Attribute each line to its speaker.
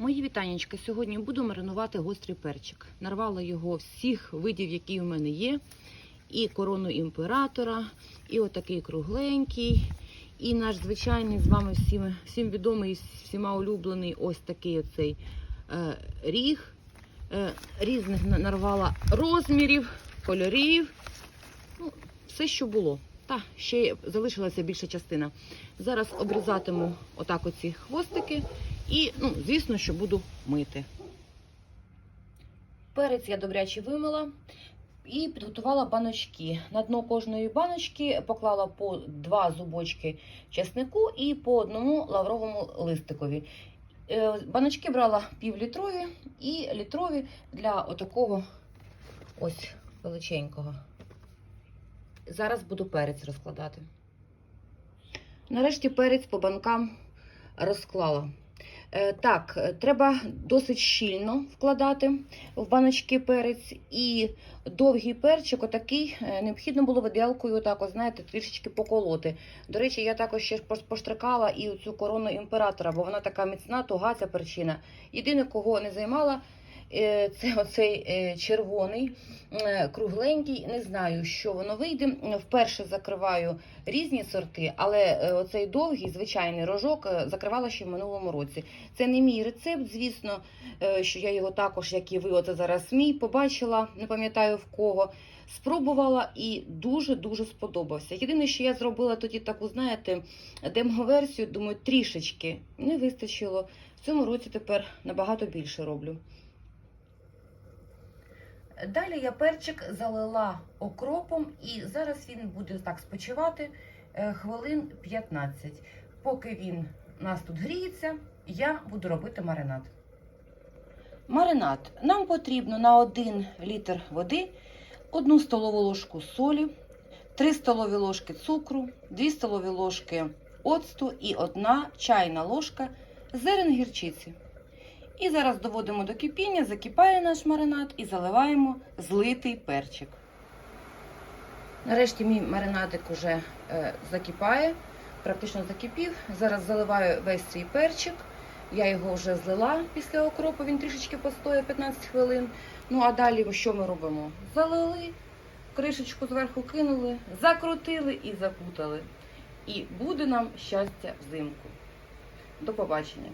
Speaker 1: Мої вітаннячка. Сьогодні буду маринувати гострий перчик. Нарвала його всіх видів, які в мене є. І корону імператора, і отакий кругленький, і наш звичайний з вами всім, всім відомий, всіма улюблений ось такий оцей е, ріг. Е, різних нарвала розмірів, кольорів. Ну, все, що було. Та, ще залишилася більша частина. Зараз обрізатиму отак оці хвостики і, ну, звісно, що буду мити. Перець я добряче вимила і підготувала баночки. На дно кожної баночки поклала по два зубочки чеснику і по одному лавровому листикові. Е, Баночки брала півлітрові і літрові для отакого ось величенького. Зараз буду перець розкладати. Нарешті перець по банкам розклала. Е, Так, е, треба досить щільно вкладати в баночки перець. І довгий перчик, отакий, е, необхідно було виделкою, отак, от, знаєте, трішечки поколоти. До речі, я також ще поштрикала і цю корону імператора, бо вона така міцна, туга ця перчина. Єдине, кого не займала, це оцей е, червоний, е, кругленький. Не знаю, що воно вийде. Вперше закриваю різні сорти, але е, оцей довгий, звичайний рожок е, закривала ще в минулому році. Це не мій рецепт, звісно, е, що я його також, як і ви, оце зараз мій, побачила, не пам'ятаю в кого. Спробувала і дуже-дуже сподобався. Єдине, що я зробила тоді таку, знаєте, демоверсію, думаю, трішечки не вистачило. В цьому році тепер набагато більше роблю. Далі я перчик залила окропом, і зараз він буде так спочивати е, хвилин 15. Поки він у нас тут гріється, я буду робити маринад. Маринад. Нам потрібно на 1 літр води 1 столову ложку солі, 3 столові ложки цукру, 2 столові ложки оцту і 1 чайна ложка зерен гірчиці. І зараз доводимо до кипіння, закипає наш маринад і заливаємо злитий перчик. Нарешті мій маринадик уже е, закипає, практично закипів. Зараз заливаю весь свій перчик. Я його вже злила після окропу, він трішечки постояв 15 хвилин. Ну а далі що ми робимо? Залили, кришечку зверху кинули, закрутили і запутали. І буде нам щастя взимку. До побачення!